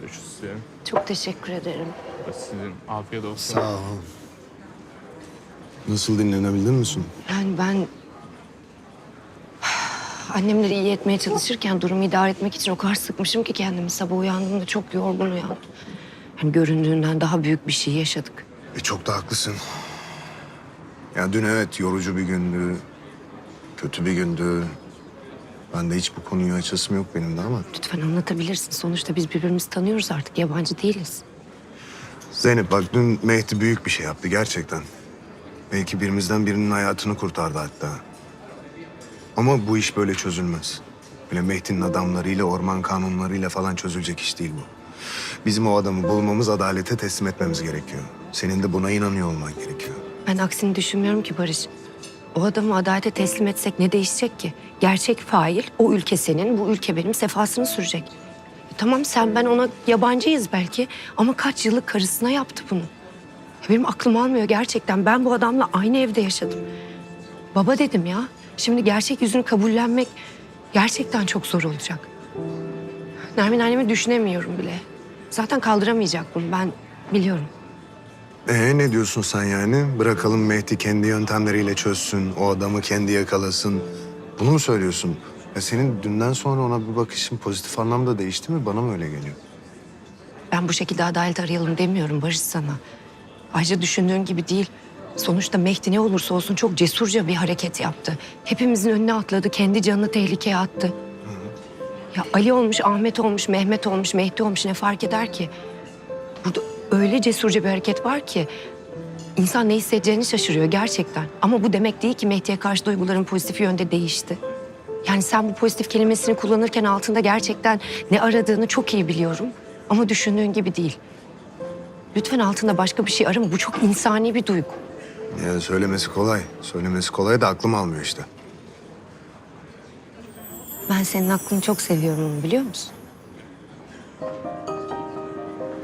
Size. Çok teşekkür ederim. Sizin afiyet olsun. Sağ ol. Nasıl dinlenebildin misin? Yani ben annemleri iyi etmeye çalışırken durumu idare etmek için o kadar sıkmışım ki kendimi. Sabah uyandığımda çok yorgun uyandım. Hani göründüğünden daha büyük bir şey yaşadık. E çok da haklısın. Ya dün evet yorucu bir gündü. Kötü bir gündü. Ben de hiç bu konuyu açasım yok benim de ama. Lütfen anlatabilirsin. Sonuçta biz birbirimizi tanıyoruz artık. Yabancı değiliz. Zeynep bak dün Mehdi büyük bir şey yaptı gerçekten. Belki birimizden birinin hayatını kurtardı hatta. Ama bu iş böyle çözülmez. Böyle Mehdi'nin adamlarıyla, orman kanunlarıyla falan çözülecek iş değil bu. Bizim o adamı bulmamız, adalete teslim etmemiz gerekiyor. Senin de buna inanıyor olman gerekiyor. Ben aksini düşünmüyorum ki Barış. O adamı adalete teslim etsek ne değişecek ki? Gerçek fail o ülke senin, bu ülke benim sefasını sürecek. E tamam sen ben ona yabancıyız belki ama kaç yıllık karısına yaptı bunu. Ya benim aklım almıyor gerçekten. Ben bu adamla aynı evde yaşadım. Baba dedim ya. Şimdi gerçek yüzünü kabullenmek gerçekten çok zor olacak. Nermin annemi düşünemiyorum bile. Zaten kaldıramayacak bunu ben biliyorum. Ee ne diyorsun sen yani? Bırakalım Mehdi kendi yöntemleriyle çözsün, o adamı kendi yakalasın. Bunu mu söylüyorsun? Ya senin dünden sonra ona bir bakışın pozitif anlamda değişti mi? Bana mı öyle geliyor? Ben bu şekilde adalet arayalım demiyorum Barış sana. Ayrıca düşündüğün gibi değil. Sonuçta Mehdi ne olursa olsun çok cesurca bir hareket yaptı. Hepimizin önüne atladı, kendi canını tehlikeye attı. Ya Ali olmuş, Ahmet olmuş, Mehmet olmuş, Mehdi olmuş ne fark eder ki? Burada öyle cesurca bir hareket var ki insan ne hissedeceğini şaşırıyor gerçekten. Ama bu demek değil ki Mehdi'ye karşı duyguların pozitif yönde değişti. Yani sen bu pozitif kelimesini kullanırken altında gerçekten ne aradığını çok iyi biliyorum. Ama düşündüğün gibi değil. Lütfen altında başka bir şey arama. Bu çok insani bir duygu. Yani söylemesi kolay. Söylemesi kolay da aklım almıyor işte. Ben senin aklını çok seviyorum biliyor musun?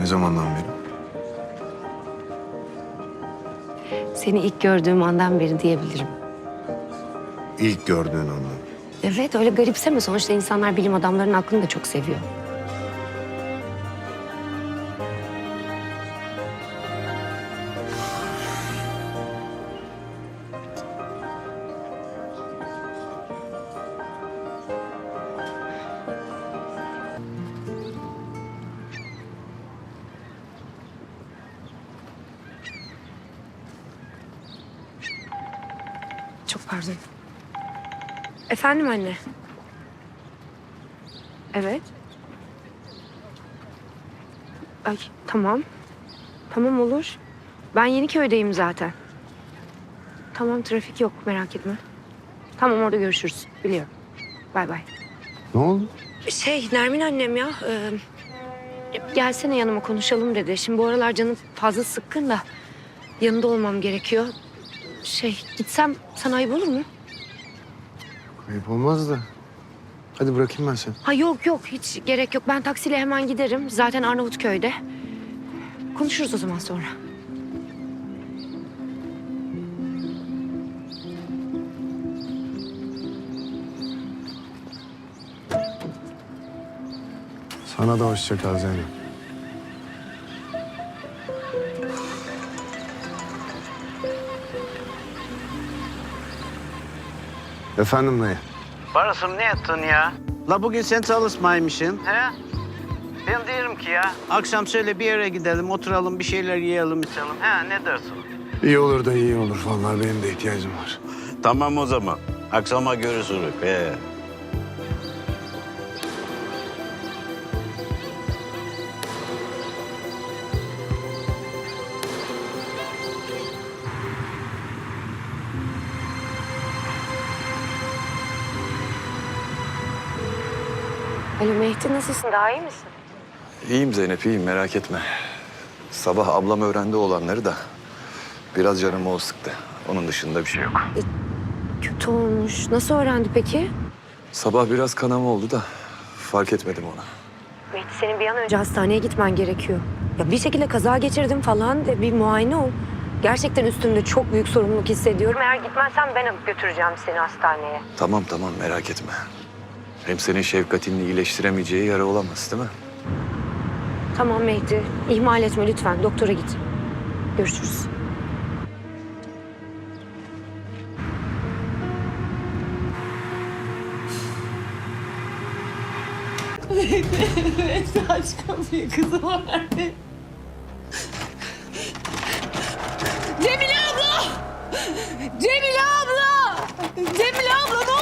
Ne zamandan beri? Seni ilk gördüğüm andan beri diyebilirim. İlk gördüğün andan. Evet öyle garipseme. Sonuçta insanlar bilim adamlarının aklını da çok seviyor. Çok pardon. Efendim anne. Evet. Ay tamam. Tamam olur. Ben Yeniköy'deyim zaten. Tamam trafik yok merak etme. Tamam orada görüşürüz. Biliyorum. Bay bay. Ne oldu? Şey Nermin annem ya. e, gelsene yanıma konuşalım dedi. Şimdi bu aralar canım fazla sıkkın da yanında olmam gerekiyor. Şey gitsem sana ayıp olur mu? Ayıp olmaz da. Hadi bırakayım ben seni. Ha yok yok hiç gerek yok. Ben taksiyle hemen giderim. Zaten Arnavutköy'de. Konuşuruz o zaman sonra. Sana da hoşça kal Zeynep. Efendim dayı. Barış'ım ne ettin ya? La bugün sen çalışmaymışsın. He? Ben diyorum ki ya, akşam şöyle bir yere gidelim, oturalım, bir şeyler yiyelim, içelim. He, ne dersin? İyi olur da iyi olur. Vallahi benim de ihtiyacım var. Tamam o zaman. Akşama görüşürüz. He. Alo Mehdi nasılsın? Daha iyi misin? İyiyim Zeynep, iyiyim merak etme. Sabah ablam öğrendi olanları da biraz canımı o sıktı. Onun dışında bir şey yok. Kötü olmuş. Nasıl öğrendi peki? Sabah biraz kanama oldu da fark etmedim ona. Mehdi senin bir an önce hastaneye gitmen gerekiyor. Ya bir şekilde kaza geçirdim falan de bir muayene ol. Gerçekten üstümde çok büyük sorumluluk hissediyorum. Eğer gitmezsen ben alıp götüreceğim seni hastaneye. Tamam tamam merak etme. Hem senin şefkatini iyileştiremeyeceği yara olamaz değil mi? Tamam Mehdi. İhmal etme lütfen. Doktora git. Görüşürüz. Neyse aç kapıyı kızım nerede? Cemile abla! Cemile abla! Cemile abla ne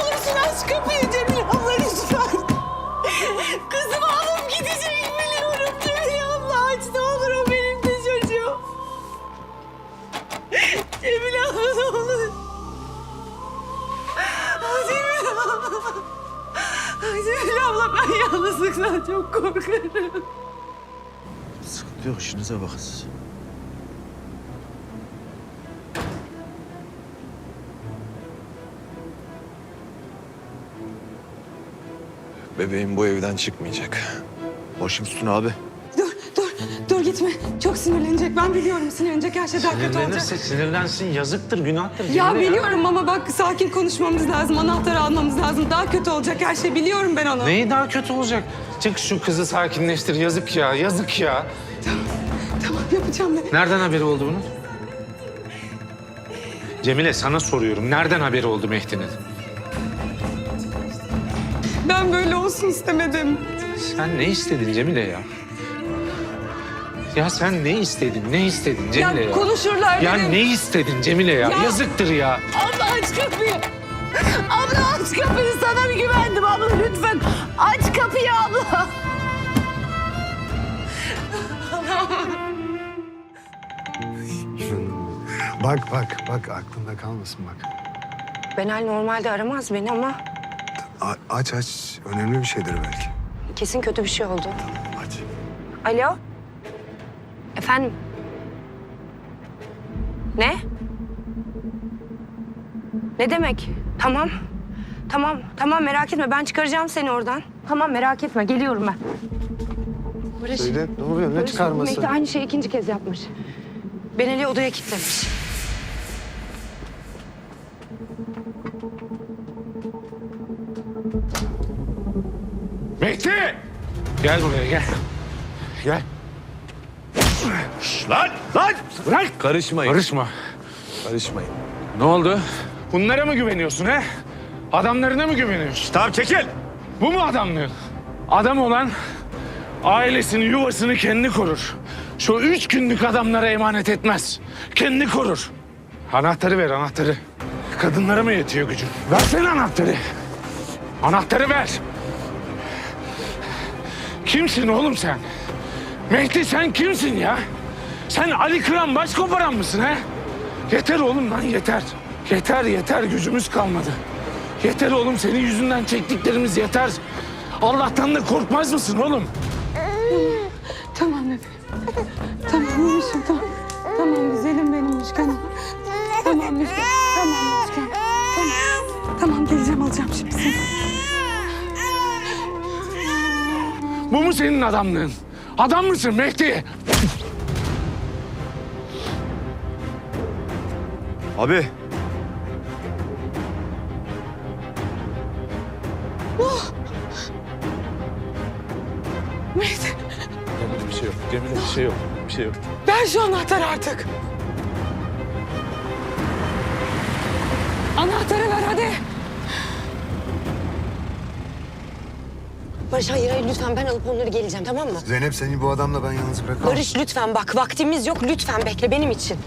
Bebeğim bu evden çıkmayacak. Başım üstüne abi. Dur, dur, dur gitme. Çok sinirlenecek. Ben biliyorum sinirlenecek. Her şey daha kötü olacak. Sinirlenirse sinirlensin. Yazıktır, günahtır. Ya Cemile biliyorum ama bak sakin konuşmamız lazım. Anahtarı almamız lazım. Daha kötü olacak her şey. Biliyorum ben onu. Neyi daha kötü olacak? Çık şu kızı sakinleştir. Yazık ya, yazık ya. Tamam yapacağım ben. Nereden haberi oldu bunun? Cemile sana soruyorum. Nereden haberi oldu Mehdi'nin? Ben böyle olsun istemedim. Sen ne istedin Cemile ya? Ya sen ne istedin? Ne istedin Cemile ya? ya, konuşurlar Ya benim. ne istedin Cemile ya? Ya- Yazıktır ya. Abla aç kapıyı. Abla aç kapıyı. Sana bir güvendim abla lütfen. Aç kapıyı abla. Bak bak bak aklında kalmasın bak. Benal normalde aramaz beni ama A- aç aç önemli bir şeydir belki. kesin kötü bir şey oldu. Aç. Alo? Efendim? Ne? Ne demek? Tamam. Tamam, tamam merak etme. Ben çıkaracağım seni oradan. Tamam merak etme. Geliyorum ben. Barış, Söyle ne oluyor ne Barış, çıkarması? Mehdi aynı şeyi ikinci kez yapmış. Beneli odaya kilitlemiş. Gel buraya gel. Gel. Lan! Lan! Bırak. Karışmayın. Karışma. Karışmayın. Ne oldu? Bunlara mı güveniyorsun he? Adamlarına mı güveniyorsun? Tamam çekil! Bu mu adamlığın? Adam olan ailesini, yuvasını kendi korur. Şu üç günlük adamlara emanet etmez. Kendi korur. Anahtarı ver, anahtarı. Kadınlara mı yetiyor gücün? Versene anahtarı. Anahtarı ver. Kimsin oğlum sen? Mehdi sen kimsin ya? Sen Ali Kıran başkoparan mısın he? Yeter oğlum lan yeter. Yeter yeter gücümüz kalmadı. Yeter oğlum senin yüzünden çektiklerimiz yeter. Allah'tan da korkmaz mısın oğlum? Tamam bebeğim. Tamam Müşkan tamam. Tamam güzelim benim Müşkan'ım. Tamam Müşkan. Tamam Müşkan. Tamam. Tamam geleceğim alacağım şimdi seni. Bu mu senin adamlığın? Adam mısın Mehdi? Abi! Mehdi Cemile bir şey yok. Cemile bir şey yok. Bir şey yok. ver şu anahtarı artık. Anahtarı ver hadi. Barış hayır hayır lütfen ben alıp onları geleceğim tamam mı? Zeynep seni bu adamla ben yalnız bırakamam. Barış lütfen bak vaktimiz yok lütfen bekle benim için.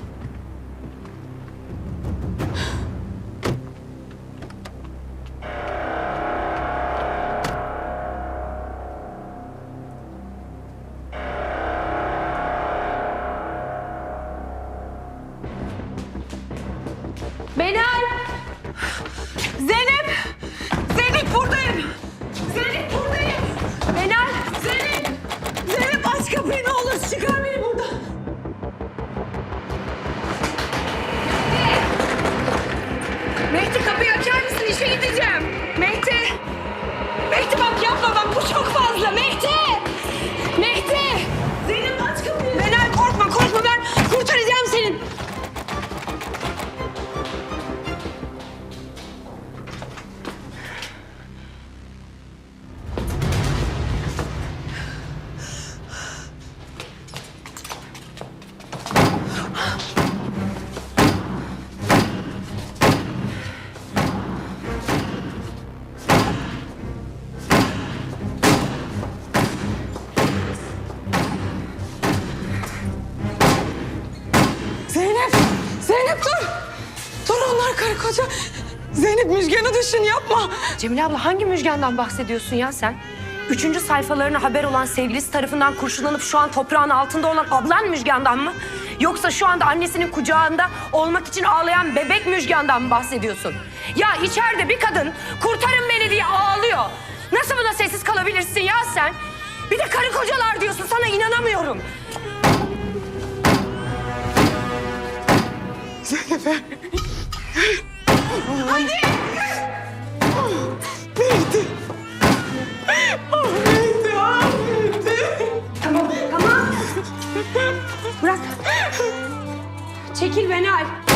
Düşün yapma. Cemile abla hangi müjgandan bahsediyorsun ya sen? Üçüncü sayfalarına haber olan sevgilisi tarafından kurşunlanıp şu an toprağın altında olan ablan Müjgan'dan mı? Yoksa şu anda annesinin kucağında olmak için ağlayan bebek Müjgan'dan mı bahsediyorsun? Ya içeride bir kadın kurtarın beni diye ağlıyor. Nasıl buna sessiz kalabilirsin ya sen? Bir de karı kocalar diyorsun sana inanamıyorum. Tamam, tamam. Bırak. Çekil beni al.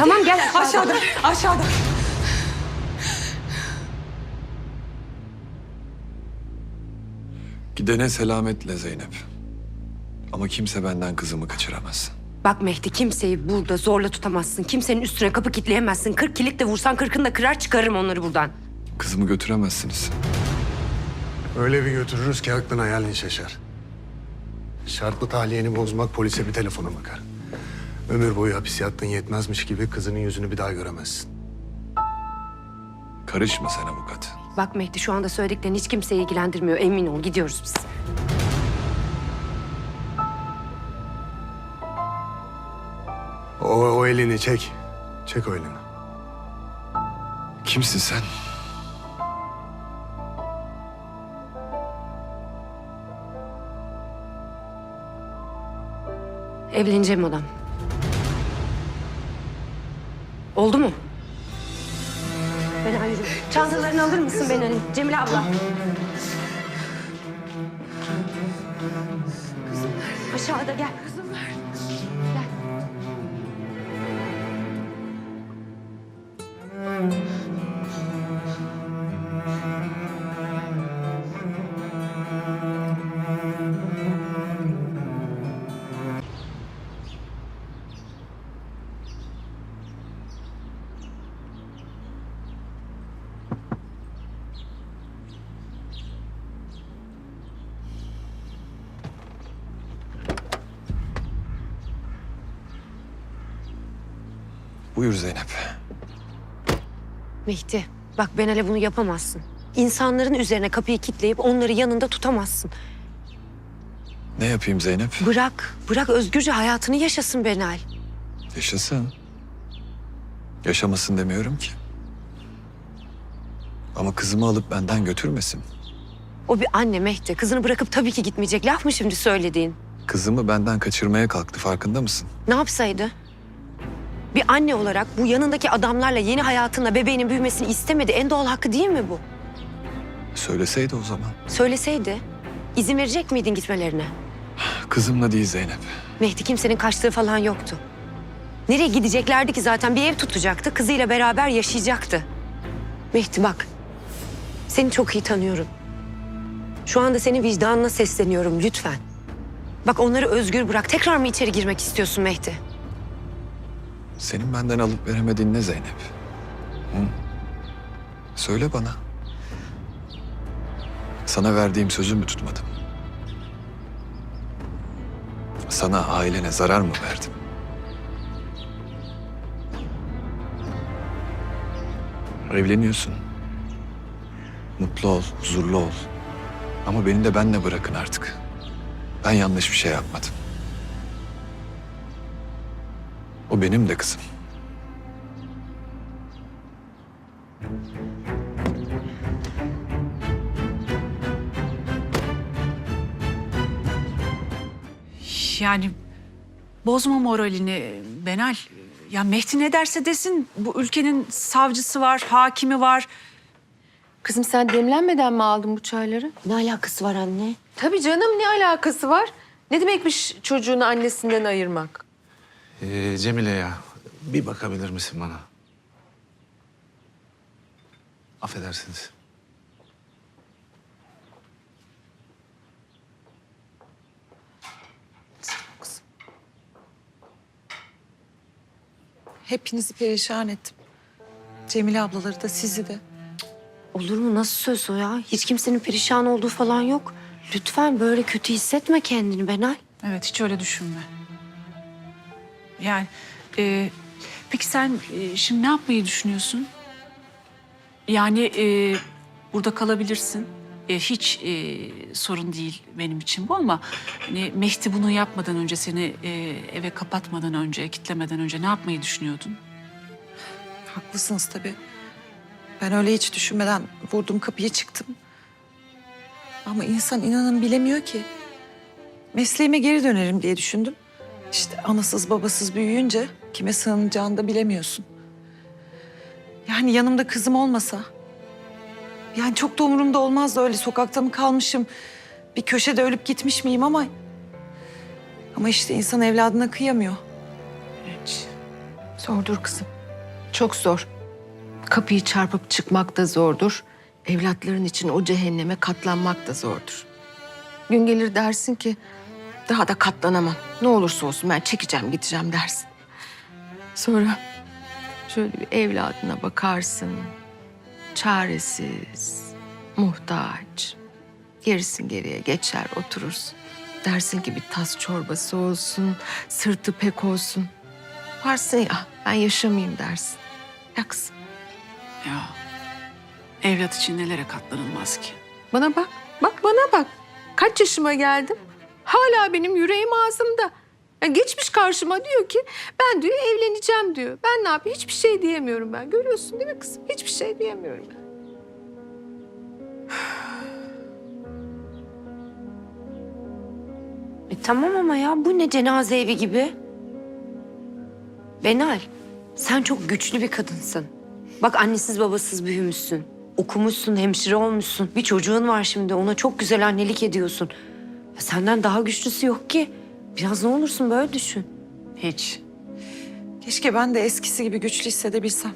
Tamam gel Aşağıda, aşağıda. Gidene selametle Zeynep. Ama kimse benden kızımı kaçıramaz. Bak Mehdi kimseyi burada zorla tutamazsın. Kimsenin üstüne kapı kitleyemezsin. Kırk kilit de vursan kırkını da kırar çıkarırım onları buradan. Kızımı götüremezsiniz. Öyle bir götürürüz ki aklın hayalin şaşar. Şartlı tahliyeni bozmak polise bir telefona bakar. Ömür boyu hapis yattın yetmezmiş gibi kızının yüzünü bir daha göremezsin. Karışma sen avukat. Bak Mehdi şu anda söylediklerin hiç kimseyi ilgilendirmiyor. Emin ol gidiyoruz biz. O, o elini çek. Çek o elini. Kimsin sen? Evleneceğim adam. Oldu mu? Ben ayrı. Çantalarını alır mısın ben hani? Cemile abla. Aşağıda gel. Mehdi bak ben hele bunu yapamazsın. İnsanların üzerine kapıyı kilitleyip onları yanında tutamazsın. Ne yapayım Zeynep? Bırak, bırak özgürce hayatını yaşasın Benal. Yaşasın. Yaşamasın demiyorum ki. Ama kızımı alıp benden götürmesin. O bir anne Mehdi. Kızını bırakıp tabii ki gitmeyecek. Laf mı şimdi söylediğin? Kızımı benden kaçırmaya kalktı farkında mısın? Ne yapsaydı? Bir anne olarak bu yanındaki adamlarla yeni hayatınla bebeğinin büyümesini istemedi. En doğal hakkı değil mi bu? Söyleseydi o zaman. Söyleseydi izin verecek miydin gitmelerine? Kızımla değil Zeynep. Mehdi kimsenin kaçtığı falan yoktu. Nereye gideceklerdi ki zaten bir ev tutacaktı. Kızıyla beraber yaşayacaktı. Mehdi bak. Seni çok iyi tanıyorum. Şu anda senin vicdanına sesleniyorum lütfen. Bak onları özgür bırak. Tekrar mı içeri girmek istiyorsun Mehdi? Senin benden alıp veremediğin ne Zeynep? Hı? Söyle bana. Sana verdiğim sözü mü tutmadım? Sana ailene zarar mı verdim? Evleniyorsun. Mutlu ol, huzurlu ol. Ama beni de benle bırakın artık. Ben yanlış bir şey yapmadım. O benim de kızım. Yani bozma moralini Benal. Ya Mehdi ne derse desin bu ülkenin savcısı var, hakimi var. Kızım sen demlenmeden mi aldın bu çayları? Ne alakası var anne? Tabii canım ne alakası var? Ne demekmiş çocuğunu annesinden ayırmak? Ee, Cemile ya, bir bakabilir misin bana? Affedersiniz. Hepinizi perişan ettim. Cemile ablaları da sizi de. Olur mu? Nasıl söz o ya? Hiç kimsenin perişan olduğu falan yok. Lütfen böyle kötü hissetme kendini Benay. Evet hiç öyle düşünme. Yani e, peki sen e, şimdi ne yapmayı düşünüyorsun? Yani e, burada kalabilirsin. E, hiç e, sorun değil benim için bu ama hani Mehdi bunu yapmadan önce seni e, eve kapatmadan önce, kitlemeden önce ne yapmayı düşünüyordun? Haklısınız tabii. Ben öyle hiç düşünmeden vurdum kapıya çıktım. Ama insan inanın bilemiyor ki. Mesleğime geri dönerim diye düşündüm. İşte anasız babasız büyüyünce kime sığınacağını da bilemiyorsun. Yani yanımda kızım olmasa... Yani çok da umurumda olmazdı öyle sokakta mı kalmışım... ...bir köşede ölüp gitmiş miyim ama... Ama işte insan evladına kıyamıyor. Hiç. Zordur kızım. Çok zor. Kapıyı çarpıp çıkmak da zordur. Evlatların için o cehenneme katlanmak da zordur. Gün gelir dersin ki daha da katlanamam. Ne olursa olsun ben çekeceğim gideceğim dersin. Sonra şöyle bir evladına bakarsın. Çaresiz, muhtaç. Gerisin geriye geçer oturursun. Dersin ki bir tas çorbası olsun, sırtı pek olsun. Varsın ya ben yaşamayayım dersin. Ya kızım Ya evlat için nelere katlanılmaz ki? bana bak, bak bana bak. Kaç yaşıma geldim? Hala benim yüreğim ağzımda. Ya geçmiş karşıma diyor ki ben diyor evleneceğim diyor. Ben ne yapayım hiçbir şey diyemiyorum ben. Görüyorsun değil mi kızım? Hiçbir şey diyemiyorum ben. E tamam ama ya bu ne cenaze evi gibi? Benal, sen çok güçlü bir kadınsın. Bak annesiz babasız büyümüşsün. Okumuşsun, hemşire olmuşsun. Bir çocuğun var şimdi. Ona çok güzel annelik ediyorsun. Senden daha güçlüsü yok ki. Biraz ne olursun böyle düşün. Hiç. Keşke ben de eskisi gibi güçlü hissedebilsem.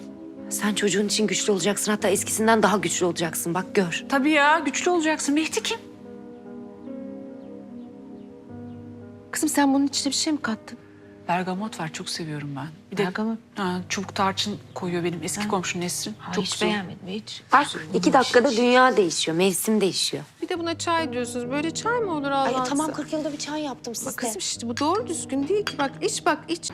Sen çocuğun için güçlü olacaksın. Hatta eskisinden daha güçlü olacaksın. Bak gör. Tabii ya güçlü olacaksın. Mehdi kim? Kızım sen bunun içine bir şey mi kattın? Bergamot var çok seviyorum ben. Bir de Bergamot. Ha, çubuk tarçın koyuyor benim eski komşum Nesrin. çok hiç güzel. beğenmedim hiç. Bak iki dakikada dünya değişiyor. Mevsim değişiyor. Bir de buna çay diyorsunuz. Böyle çay mı olur Ay Allah'ın tamam size? 40 yılda bir çay yaptım size. Bak kızım işte bu doğru düzgün değil ki. Bak iç bak iç.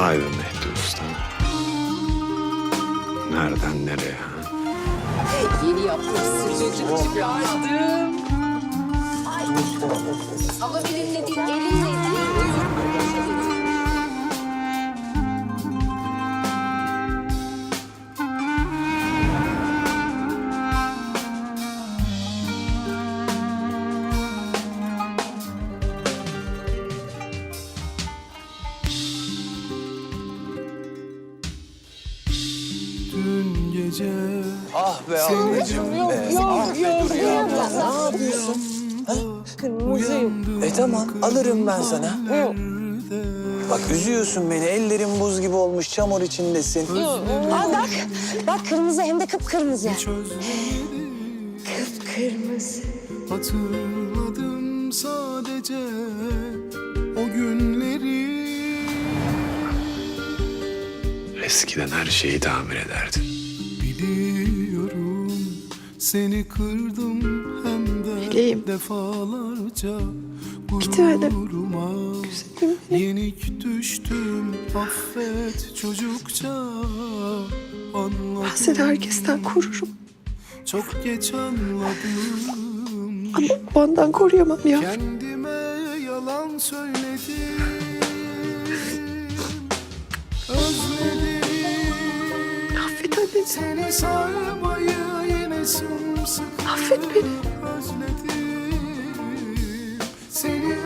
Vay be Mehdi Usta. Nereden nereye ha? Yeni yaptım sıcacık çıkardım. Ama elinle değil, elinle alırım ben sana. Bak üzüyorsun beni. Ellerin buz gibi olmuş. Çamur içindesin. Aa bak. Bak kırmızı hem de kıpkırmızı. Kıpkırmızı. Hatırladım sadece o günleri Eskiden her şeyi tamir ederdin. Biliyorum seni kırdım hem de Meleğim. defalarca gururuma Yenik düştüm affet çocukça. Ben seni herkesten korurum. Çok geç anladım. Ama babandan koruyamam ya. Kendime yalan söyledim. Özledim. Affet anneciğim. Seni sarmayı yine sımsıkı Affet beni. Özledim Seni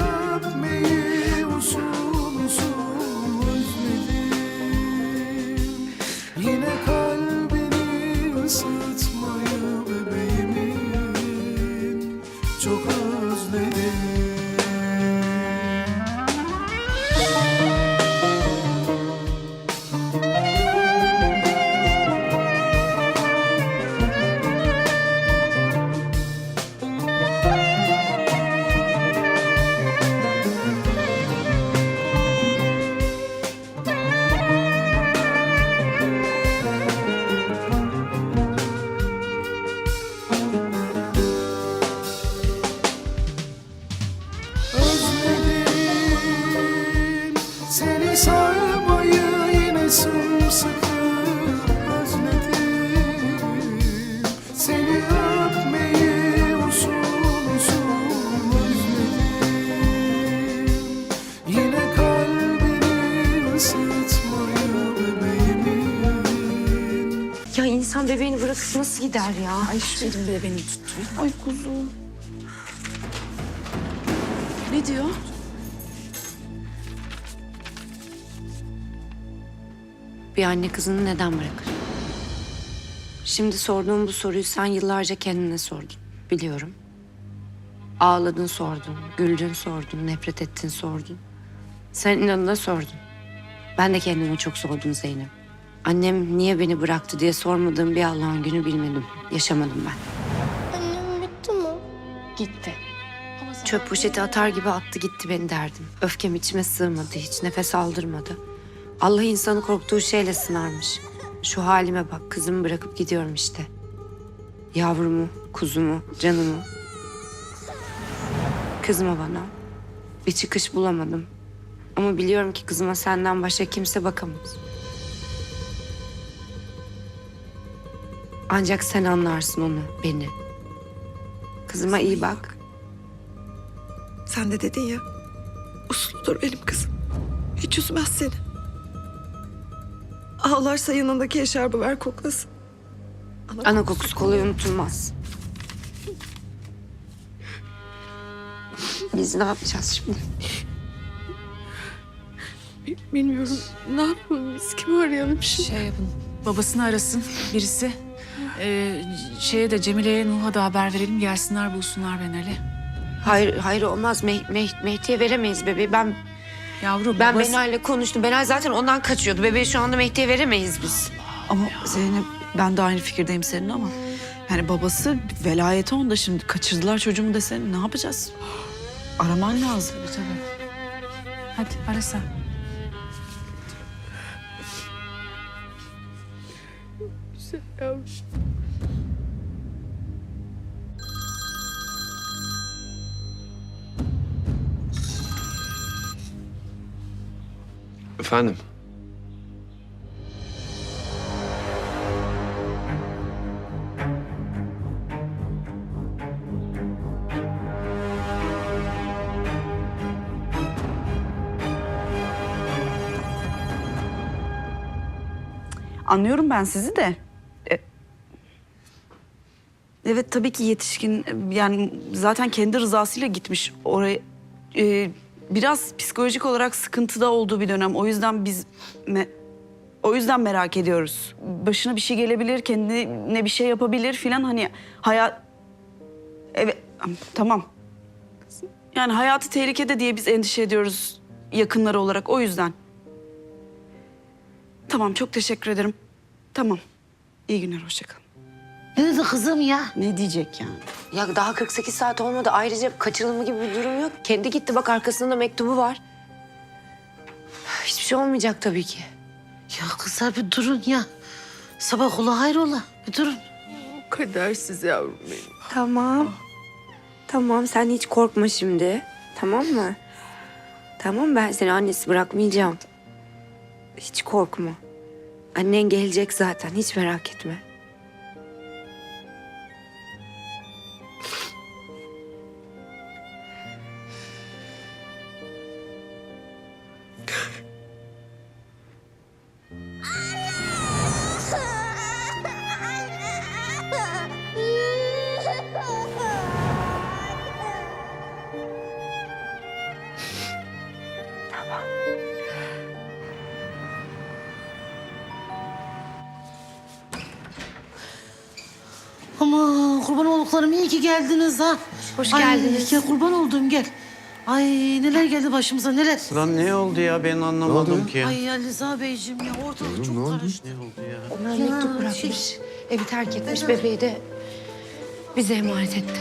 bebeğini bırakıp nasıl gider ya? Ay şu elim bile beni tuttu. Ay kuzum. Ne diyor? Bir anne kızını neden bırakır? Şimdi sorduğum bu soruyu sen yıllarca kendine sordun. Biliyorum. Ağladın sordun, güldün sordun, nefret ettin sordun. Sen inanına sordun. Ben de kendime çok sordum Zeynep. Annem niye beni bıraktı diye sormadığım bir Allah'ın günü bilmedim. Yaşamadım ben. Annem bitti mi? Gitti. Çöp poşeti atar gibi attı gitti beni derdim. Öfkem içime sığmadı, hiç nefes aldırmadı. Allah insanı korktuğu şeyle sınarmış. Şu halime bak, kızımı bırakıp gidiyorum işte. Yavrumu, kuzumu, canımı. Kızma bana. Bir çıkış bulamadım. Ama biliyorum ki kızıma senden başka kimse bakamaz. Ancak sen anlarsın onu, beni. Kızıma iyi bak. Sen de dedin ya. Usludur benim kızım. Hiç üzmez seni. Ağlarsa yanındaki eşarbı ver koklasın. Ana kokusu kolay unutulmaz. Biz ne yapacağız şimdi? Bilmiyorum. Ne yapalım biz? Kimi arayalım şimdi? Şey yapın. Babasını arasın birisi. Ee, şeye de Cemile'ye Nuh'a da haber verelim gelsinler bulsunlar beni Ali. Hayır, hayır olmaz. Meh, Meh- Mehdi'ye veremeyiz bebeği. Ben Yavru ben babası... Benay'la konuştum. Benay zaten ondan kaçıyordu. Bebeği şu anda Mehdi'ye veremeyiz biz. Ama Zeynep ben de aynı fikirdeyim senin ama yani babası velayeti onda şimdi kaçırdılar çocuğumu desen ne yapacağız? Araman lazım. Tabii tabii. Hadi ara sen. Efendim? Anlıyorum ben sizi de. E, Evet tabii ki yetişkin yani zaten kendi rızasıyla gitmiş oraya. E, biraz psikolojik olarak sıkıntıda olduğu bir dönem. O yüzden biz me- o yüzden merak ediyoruz. Başına bir şey gelebilir, kendine bir şey yapabilir filan hani hayat Evet tamam. Yani hayatı tehlikede diye biz endişe ediyoruz yakınları olarak o yüzden. Tamam çok teşekkür ederim. Tamam. İyi günler hoşça kalın. Ne dedi kızım ya? Ne diyecek yani? Ya daha 48 saat olmadı. Ayrıca kaçırılma gibi bir durum yok. Kendi gitti bak arkasında mektubu var. Hiçbir şey olmayacak tabii ki. Ya kızlar bir durun ya. Sabah ola hayrola. Bir durun. Kadersiz yavrum benim. Tamam. Tamam sen hiç korkma şimdi. Tamam mı? Tamam ben seni annesi bırakmayacağım. Hiç korkma. Annen gelecek zaten hiç merak etme. Geldiniz ha. Hoş Ay, geldiniz. Gel kurban oldum gel. Ay neler geldi başımıza neler. Lan ne oldu ya ben anlamadım ki. Ay ya Liza Beyciğim ya ortalık çok karıştı. Ne oldu ya? Onlar Ya, mektup şey- bırakmış. Evi terk etmiş. Bebeği de bize emanet etti.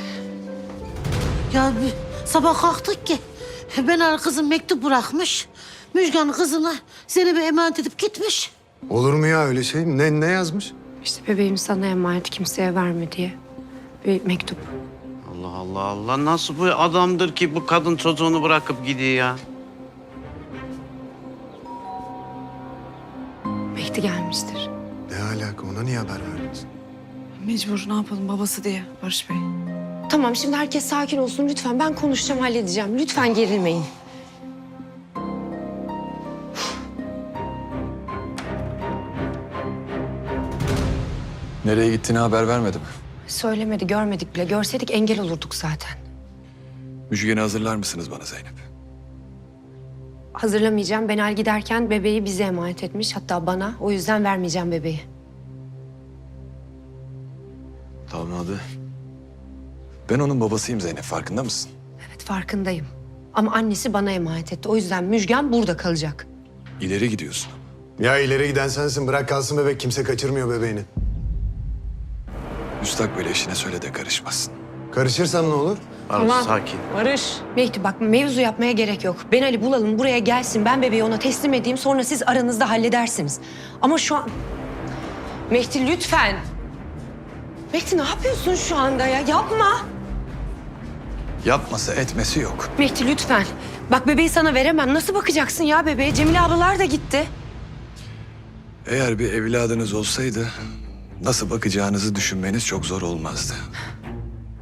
Ya bir sabah kalktık ki ben kızım mektup bırakmış. Müjgan kızına Zeynep'e emanet edip gitmiş. Olur mu ya öyle şey? Ne, ne yazmış? İşte bebeğim sana emanet kimseye verme diye. Bir mektup. Allah Allah nasıl bu adamdır ki bu kadın çocuğunu bırakıp gidiyor ya? Mehdi gelmiştir. Ne alaka? Ona niye haber verdiniz? Mecbur ne yapalım babası diye Barış Bey. Tamam şimdi herkes sakin olsun lütfen. Ben konuşacağım halledeceğim. Lütfen gerilmeyin. Nereye gittiğini haber vermedim. Söylemedi görmedik bile. Görseydik engel olurduk zaten. Müjgan'ı hazırlar mısınız bana Zeynep? Hazırlamayacağım. Benal giderken bebeği bize emanet etmiş. Hatta bana. O yüzden vermeyeceğim bebeği. Tamam abi. Ben onun babasıyım Zeynep farkında mısın? Evet farkındayım. Ama annesi bana emanet etti. O yüzden Müjgan burada kalacak. İleri gidiyorsun. Ya ileri giden sensin. Bırak kalsın bebek. Kimse kaçırmıyor bebeğini. Müstakbel eşine söyle de karışmasın. Karışırsan ne olur? Barış sakin. Barış. Mehdi bak mevzu yapmaya gerek yok. Ben Ali bulalım buraya gelsin. Ben bebeği ona teslim edeyim. Sonra siz aranızda halledersiniz. Ama şu an... Mehdi lütfen. Mehdi ne yapıyorsun şu anda ya? Yapma. Yapması etmesi yok. Mehdi lütfen. Bak bebeği sana veremem. Nasıl bakacaksın ya bebeğe? Cemile ablalar da gitti. Eğer bir evladınız olsaydı nasıl bakacağınızı düşünmeniz çok zor olmazdı.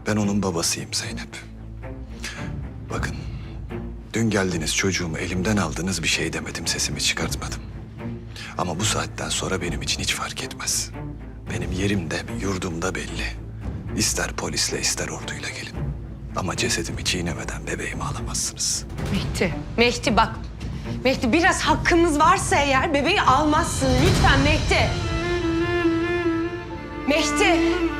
Ben onun babasıyım Zeynep. Bakın, dün geldiniz çocuğumu elimden aldınız bir şey demedim, sesimi çıkartmadım. Ama bu saatten sonra benim için hiç fark etmez. Benim yerim de yurdum da belli. İster polisle ister orduyla gelin. Ama cesedimi çiğnemeden bebeğimi alamazsınız. Mehdi, Mehdi bak. Mehdi biraz hakkımız varsa eğer bebeği almazsın. Lütfen Mehdi. Mehdi.